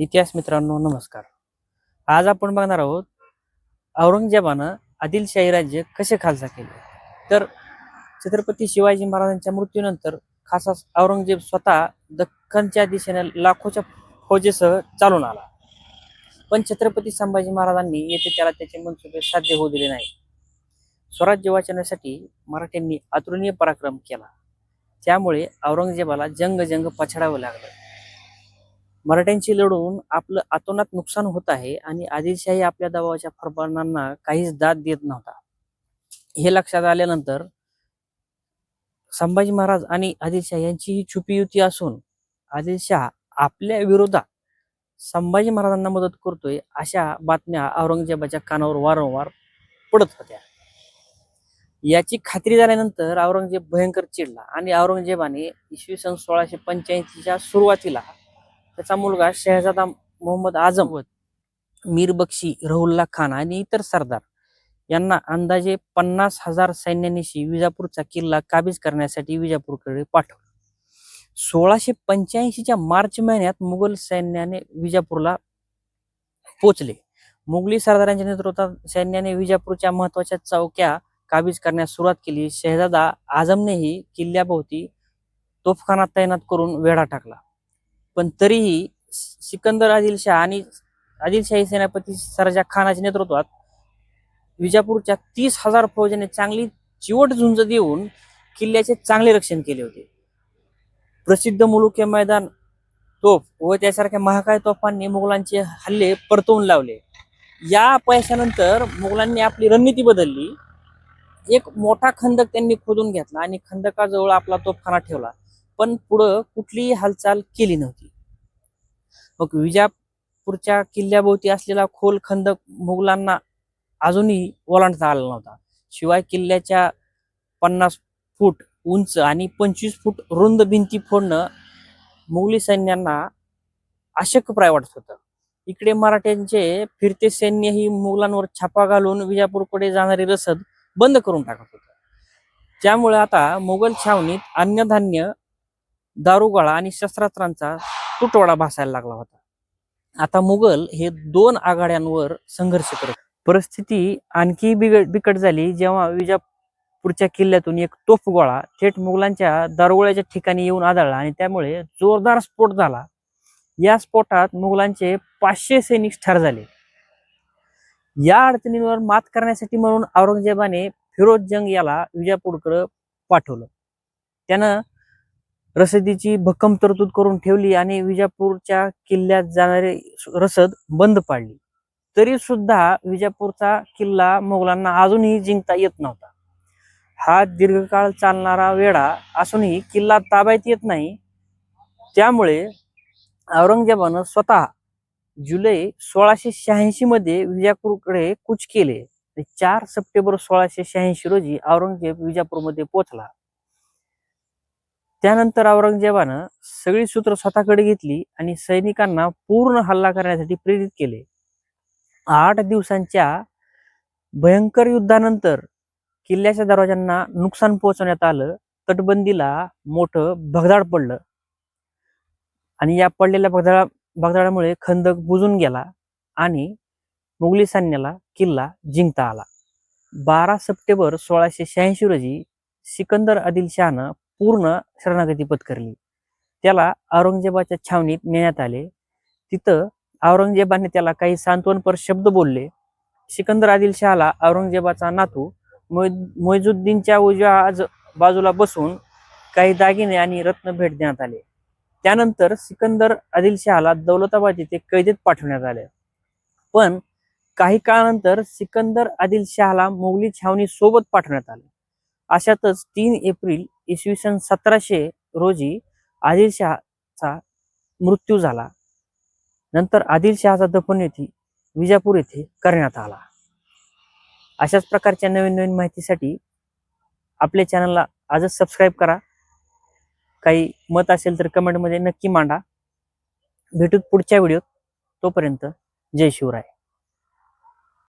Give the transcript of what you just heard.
इतिहास मित्रांनो नमस्कार. आज आपण बघणार आहोत औरंगजेबानं आदिलशाही राज्य कसे खालसा केले? तर छत्रपती शिवाजी महाराजांच्या मृत्यूनंतर खासा औरंगजेब स्वतः दख्खनच्या दिशेने लाखोच्या फौजेसह चालून आला. पण छत्रपती संभाजी महाराजांनी येथे त्याला त्याचे मनसुबे साध्य होऊ दिले नाही. स्वराज्य वाचण्यासाठी मराठ्यांनी अतुलनीय पराक्रम केला. त्यामुळे औरंगजेबाला जंग जंग पछाडावं लागलं. मराठ्यांशी लढून आपलं अतोनात नुकसान होत आहे आणि आदिलशाही आपल्या दबावाच्या फरबानांना काहीच दाद देत नव्हता. हे लक्षात आल्यानंतर संभाजी महाराज आणि आदिलशाह यांची ही छुपी युती असून आदिलशाह आपल्या विरोधात संभाजी महाराजांना मदत करतोय अशा बातम्या औरंगजेबाच्या कानावर वारंवार पडत होत्या. याची खात्री झाल्यानंतर औरंगजेब भयंकर चिडला आणि औरंगजेबाने इसवी सन सोळाशे पंच्याऐंशीच्या सुरुवातीला त्याचा मुलगा शहजादा मोहम्मद आझम मीर बक्षी रहुल्ला खान आणि इतर सरदार यांना अंदाजे पन्नास हजार सैन्यानिशी विजापूरचा किल्ला काबीज करण्यासाठी विजापूरकडे पाठवलं. सोळाशे पंच्याऐंशीच्या मार्च महिन्यात मुघल सैन्याने विजापूरला पोचले. मुघली सरदारांच्या नेतृत्वात सैन्याने विजापूरच्या महत्त्वाच्या चौक्या काबीज करण्यास सुरुवात केली. शहजादा आझमनेही किल्ल्याभोवती तोफखाना तैनात करून वेढा टाकला. पण तरीही सिकंदर आदिलशाह आणि आदिलशाही सेनापती सरजा खानाच्या नेतृत्वात विजापूरच्या तीस हजार फौजाने चांगली चिवट झुंज देऊन किल्ल्याचे चांगले रक्षण केले होते. प्रसिद्ध मुलुके मैदान तोफ व त्यासारख्या महाकाय तोफांनी मुघलांचे हल्ले परतवून लावले. या अपयशानंतर मुघलांनी आपली रणनीती बदलली. एक मोठा खंदक त्यांनी खोदून घेतला आणि खंदकाजवळ आपला तोफखाना ठेवला. पण पुढं कुठलीही हालचाल केली नव्हती. मग विजापूरच्या किल्ल्याभोवती असलेला खोल खंदक मुघलांना अजूनही ओलांडता आला नव्हता. शिवाय किल्ल्याच्या पन्नास फूट उंच आणि पंचवीस फूट रुंद भिंती फोडणं मुघली सैन्यांना अशक्यप्राय वाटत होतं. इकडे मराठ्यांचे फिरते सैन्य ही मुघलांवर छापा घालून विजापूरकडे जाणारी रसद बंद करून टाकत होतं. त्यामुळे आता मुघल छावणीत अन्नधान्य दारुगोळा आणि शस्त्रास्त्रांचा तुटवडा भासायला लागला होता. आता मुघल हे दोन आघाड्यांवर संघर्ष करत परिस्थिती आणखी बिघड बिकट झाली. जेव्हा विजापूरच्या किल्ल्यातून एक तोफ गोळा थेट मुघलांच्या दारोळ्याच्या ठिकाणी येऊन आदळला आणि त्यामुळे जोरदार स्फोट झाला. या स्फोटात मुघलांचे पाचशे सैनिक ठार झाले. या अडचणींवर मात करण्यासाठी म्हणून औरंगजेबाने फिरोज जंग याला विजापूरकडे पाठवलं. त्यानं रसदीची भक्कम तरतूद करून ठेवली आणि विजापूरच्या किल्ल्यात जाणारी रसद बंद पाडली. तरी सुद्धा विजापूरचा किल्ला मुघलांना अजूनही जिंकता येत नव्हता. हा दीर्घकाळ चालणारा वेढा असूनही किल्ला ताब्यात येत नाही. त्यामुळे औरंगजेबानं स्वतः जुलै सोळाशे शहाऐंशी मध्ये विजापूरकडे कूच केले. चार सप्टेंबर सोळाशे शहाऐंशी रोजी औरंगजेब विजापूरमध्ये पोहोचला. त्यानंतर औरंगजेबानं सगळी सूत्र स्वतःकडे घेतली आणि सैनिकांना पूर्ण हल्ला करण्यासाठी प्रेरित केले. आठ दिवसांच्या भयंकर युद्धानंतर किल्ल्याच्या दरवाजांना नुकसान पोहोचवण्यात आलं. तटबंदीला मोठं भगदाड पडलं. आणि या पडलेल्या भगदाळा भगदाडामुळे खंदक बुजून गेला आणि मुघली सैन्याला किल्ला जिंकता आला. बारा सप्टेंबर सोळाशे शहाऐंशी रोजी सिकंदर आदिलशहानं पूर्ण शरणागती पत्करली. त्याला औरंगजेबाच्या छावणीत नेण्यात आले. तिथं औरंगजेबाने त्याला काही सांत्वनपर शब्द बोलले. सिकंदर आदिलशहाला औरंगजेबाचा नातू मोहिजुद्दीनच्या उजव्या आज बाजूला बसून काही दागिने आणि रत्न भेट देण्यात आले. त्यानंतर सिकंदर आदिलशहाला दौलताबाद येथे कैदेत पाठवण्यात आले. पण काही काळानंतर सिकंदर आदिलशहाला मोगली छावणी सोबत पाठवण्यात आले. अशातच तीन एप्रिल इसवी सन सतराशे रोजी आदिलशहाचा मृत्यू झाला. नंतर आदिलशहाचा दफन येथे विजापूर येथे करण्यात आला. अशाच प्रकारच्या नवीन नवीन माहितीसाठी आपल्या चॅनलला आजच सबस्क्राईब करा. काही मत असेल तर कमेंटमध्ये नक्की मांडा. भेटूत पुढच्या व्हिडिओत तोपर्यंत जय शिवराय.